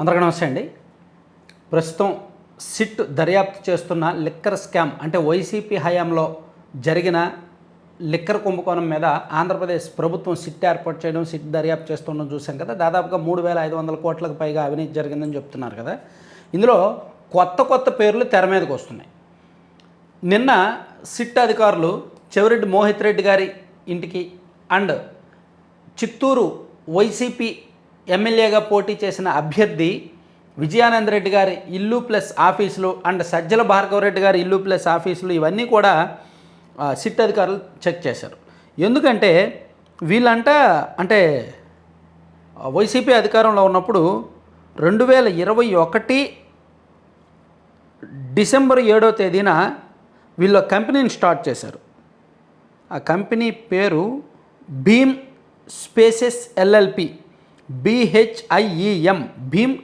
అందరికీ నమస్తే అండి. ప్రస్తుతం సిట్ దర్యాప్తు చేస్తున్న లిక్కర్ స్కామ్ అంటే వైసీపీ హయాంలో జరిగిన లిక్కర్ కుంభకోణం మీద ఆంధ్రప్రదేశ్ ప్రభుత్వం సిట్ ఏర్పాటు చేయడం సిట్ దర్యాప్తు చేస్తుండడం చూసాం కదా. దాదాపుగా మూడు వేల ఐదు వందల కోట్లకు పైగా అవినీతి జరిగిందని చెప్తున్నారు కదా. ఇందులో కొత్త కొత్త పేర్లు తెర మీదకి వస్తున్నాయి. నిన్న సిట్ అధికారులు చెవిరెడ్డి మోహిత్ రెడ్డి గారి ఇంటికి అండ్ చిత్తూరు వైసీపీ ఎమ్మెల్యేగా పోటీ చేసిన అభ్యర్థి విజయానంద రెడ్డి గారి ఇల్లు ప్లస్ ఆఫీసులు అండ్ సజ్జల భార్గవరెడ్డి గారి ఇల్లు ప్లస్ ఆఫీసులు ఇవన్నీ కూడా సిట్ అధికారులు చెక్ చేశారు. ఎందుకంటే వీళ్ళంట అంటే వైసీపీ అధికారంలో ఉన్నప్పుడు రెండు వేల ఇరవై ఒకటి డిసెంబర్ ఏడో తేదీన వీళ్ళు కంపెనీని స్టార్ట్ చేశారు. ఆ కంపెనీ పేరు Bheem spaces LLP. BHIEM Bheem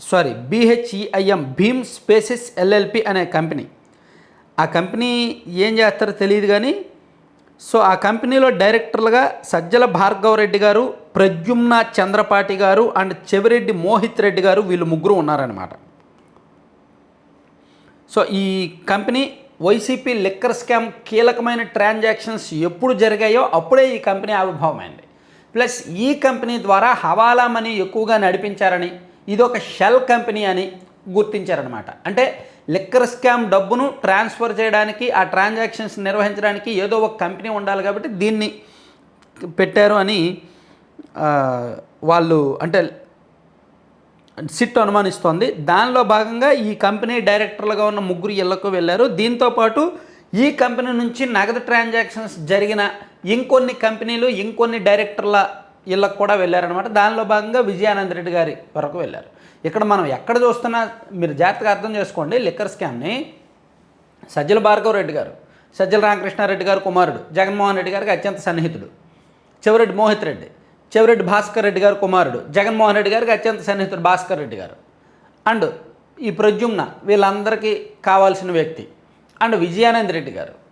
sorry BHEIM Bheem spaces LLP అనే కంపెనీ. ఆ కంపెనీ ఏం చేస్తారో తెలియదు కానీ సో ఆ కంపెనీలో డైరెక్టర్లుగా సజ్జల భార్గవ రెడ్డి గారు ప్రద్యుమ్న చంద్రపాటి గారు అండ్ చెవిరెడ్డి మోహిత్ రెడ్డి గారు వీళ్ళు ముగ్గురు ఉన్నారనమాట సో ఈ కంపెనీ వైసీపీ లిక్కర్ స్కామ్ కీలకమైన ట్రాన్సాక్షన్స్ ఎప్పుడు జరిగాయో అప్పుడే ఈ కంపెనీ ఆవిర్భావమైంది. ప్లస్ ఈ కంపెనీ ద్వారా హవాలా మనీ ఎక్కువగా నడిపించారని ఇదొక షెల్ కంపెనీ అని గుర్తించారనమాట అంటే లిక్కర్ స్కామ్ డబ్బును ట్రాన్స్ఫర్ చేయడానికి ఆ ట్రాన్సాక్షన్స్ నిర్వహించడానికి ఏదో ఒక కంపెనీ ఉండాలి కాబట్టి దీన్ని పెట్టారు అని వాళ్ళు అంటే సిట్ అనుమానిస్తోంది. దానిలో భాగంగా ఈ కంపెనీ డైరెక్టర్లుగా ఉన్న ముగ్గురు ఇళ్ళకు వెళ్ళారు. దీంతోపాటు ఈ కంపెనీ నుంచి నగదు ట్రాన్సాక్షన్స్ జరిగిన ఇంకొన్ని కంపెనీలు ఇంకొన్ని డైరెక్టర్ల ఇళ్ళకు కూడా వెళ్ళారనమాట దానిలో భాగంగా విజయానంద రెడ్డి గారి వరకు వెళ్ళారు. ఇక్కడ మనం ఎక్కడ చూస్తున్నా మీరు జాగ్రత్తగా అర్థం చేసుకోండి లిక్కర్ స్కామ్ని సజ్జల భార్గవ రెడ్డి గారు సజ్జల రామకృష్ణారెడ్డి గారు కుమారుడు జగన్మోహన్ రెడ్డి గారికి అత్యంత సన్నిహితుడు. చెవిరెడ్డి మోహిత్ రెడ్డి చెవిరెడ్డి భాస్కర్ రెడ్డి గారు కుమారుడు జగన్మోహన్ రెడ్డి గారికి అత్యంత సన్నిహితుడు భాస్కర్ రెడ్డి గారు. అండ్ ఈ ప్రద్యుమ్న వీళ్ళందరికీ కావాల్సిన వ్యక్తి అండ్ విజయానంద్ రెడ్డి గారు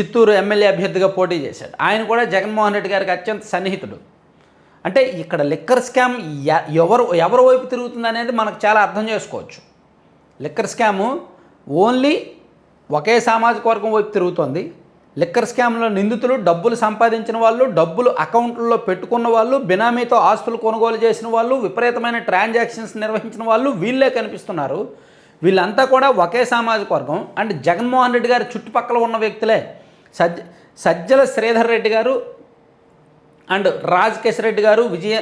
చిత్తూరు ఎమ్మెల్యే అభ్యర్థిగా పోటీ చేశాడు. ఆయన కూడా జగన్మోహన్ రెడ్డి గారికి అత్యంత సన్నిహితుడు. అంటే ఇక్కడ లిక్కర్ స్కామ్ ఎ- ఎవరు ఎవరి వైపు తిరుగుతుంది అనేది మనకు చాలా అర్థం చేసుకోవచ్చు. లిక్కర్ స్కాము ఓన్లీ ఒకే సామాజిక వర్గం వైపు తిరుగుతోంది. లిక్కర్ స్కామ్లో నిందితులు డబ్బులు సంపాదించిన వాళ్ళు డబ్బులు అకౌంట్లలో పెట్టుకున్న వాళ్ళు బినామీతో ఆస్తులు కొనుగోలు చేసిన వాళ్ళు విపరీతమైన ట్రాన్సాక్షన్స్ నిర్వహించిన వాళ్ళు వీళ్ళే కనిపిస్తున్నారు. వీళ్ళంతా కూడా ఒకే సామాజిక వర్గం. అండ్ జగన్మోహన్ రెడ్డి గారి చుట్టుపక్కల ఉన్న వ్యక్తులే. సజ్జ సజ్జల శ్రీధర్ రెడ్డి గారు అండ్ రాజ్ రెడ్డి గారు విజయ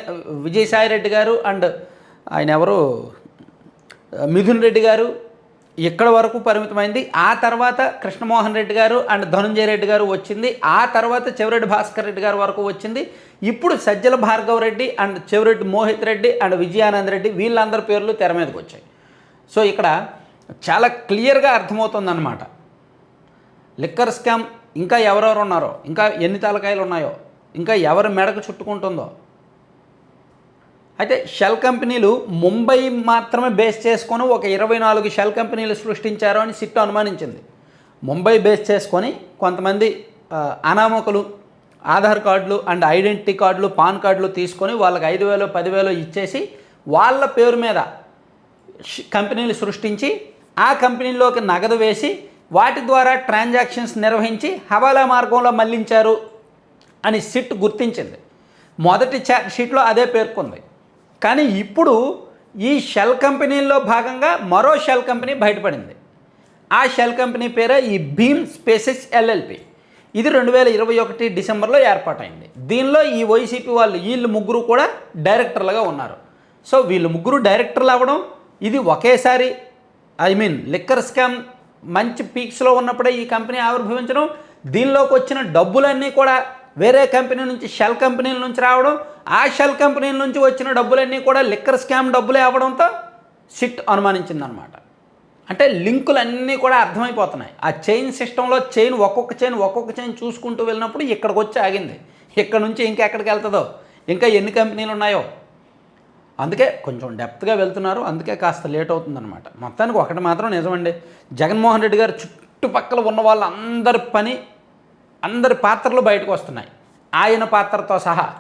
విజయసాయి రెడ్డి గారు అండ్ ఆయన ఎవరు? మిథున్ రెడ్డి గారు ఇక్కడ వరకు పరిమితమైంది. ఆ తర్వాత కృష్ణమోహన్ రెడ్డి గారు అండ్ ధనుంజయ రెడ్డి గారు వచ్చింది. ఆ తర్వాత చెవిరెడ్డి భాస్కర్ రెడ్డి గారు వరకు వచ్చింది. ఇప్పుడు సజ్జల భార్గవ్ రెడ్డి అండ్ చెవిరెడ్డి మోహిత్ రెడ్డి అండ్ విజయానంద్ రెడ్డి వీళ్ళందరి పేర్లు తెర మీదకి వచ్చాయి. సో ఇక్కడ చాలా క్లియర్గా అర్థమవుతుందన్నమాట. లిక్కర్ స్కామ్ ఇంకా ఎవరెవరు ఉన్నారో ఇంకా ఎన్ని తలకాయలు ఉన్నాయో ఇంకా ఎవరి మెడకు చుట్టుకుంటుందో. అయితే షెల్ కంపెనీలు ముంబై మాత్రమే బేస్ చేసుకొని ఒక ఇరవై నాలుగు షెల్ కంపెనీలు సృష్టించారు అని సిట్ అనుమానించింది. ముంబై బేస్ చేసుకొని కొంతమంది అనామకులు ఆధార్ కార్డులు అండ్ ఐడెంటిటీ కార్డులు పాన్ కార్డులు తీసుకొని వాళ్ళకి ఐదు వేలు పదివేలు ఇచ్చేసి వాళ్ళ పేరు మీద కంపెనీలు సృష్టించి ఆ కంపెనీలోకి నగదు వేసి వాటి ద్వారా ట్రాన్సాక్షన్స్ నిర్వహించి హవాలా మార్గంలో మళ్ళించారు అని సిట్ గుర్తించింది. మొదటి షీట్లో అదే పేర్కొంది. కానీ ఇప్పుడు ఈ షెల్ కంపెనీల్లో భాగంగా మరో షెల్ కంపెనీ బయటపడింది. ఆ షెల్ కంపెనీ పేరే ఈ భీమ్ స్పేసెస్ ఎల్ఎల్పి. ఇది రెండు వేల ఇరవై ఒకటి డిసెంబర్లో ఏర్పాటైంది. దీనిలో ఈ వైసీపీ వాళ్ళు వీళ్ళు ముగ్గురు కూడా డైరెక్టర్లుగా ఉన్నారు. సో వీళ్ళు ముగ్గురు డైరెక్టర్లు అవ్వడం ఇది ఒకేసారి ఐ మీన్ లిక్కర్ స్కామ్ మంచి పీక్స్లో ఉన్నప్పుడే ఈ కంపెనీ ఆవిర్భవించడం దీనిలోకి వచ్చిన డబ్బులన్నీ కూడా వేరే కంపెనీ నుంచి షెల్ కంపెనీల నుంచి రావడం ఆ షెల్ కంపెనీల నుంచి వచ్చిన డబ్బులన్నీ కూడా లిక్కర్ స్కామ్ డబ్బులే అవ్వడంతో సిట్ అనుమానించిందనమాట. అంటే లింకులు అన్నీ కూడా అర్థమైపోతున్నాయి. ఆ చైన్ సిస్టంలో చైన్ ఒక్కొక్క చైన్ ఒక్కొక్క చైన్ చూసుకుంటూ వెళ్ళినప్పుడు ఇక్కడికి వచ్చి ఆగింది. ఇక్కడ నుంచి ఇంకెక్కడికి వెళ్తుందో ఇంకా ఎన్ని కంపెనీలు ఉన్నాయో అందుకే కొంచెం డెప్త్గా వెళ్తున్నారు. అందుకే కాస్త లేట్ అవుతుందన్నమాట. మొత్తానికి ఒకటి మాత్రం నిజమండి. జగన్మోహన్ రెడ్డి గారు చుట్టుపక్కల ఉన్న వాళ్ళందరి పని అందరి పాత్రలు బయటకు వస్తున్నాయి. ఆయన పాత్రతో సహా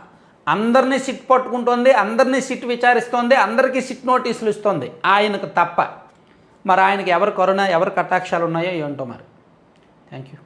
అందరినీ సిట్ పట్టుకుంటోంది అందరినీ సిట్ విచారిస్తోంది అందరికీ సిట్ నోటీసులు ఇస్తోంది. ఆయనకు తప్ప. మరి ఆయనకి ఎవరు కరుణ ఎవరు కటాక్షాలు ఉన్నాయో ఏంటో మరి. Thank you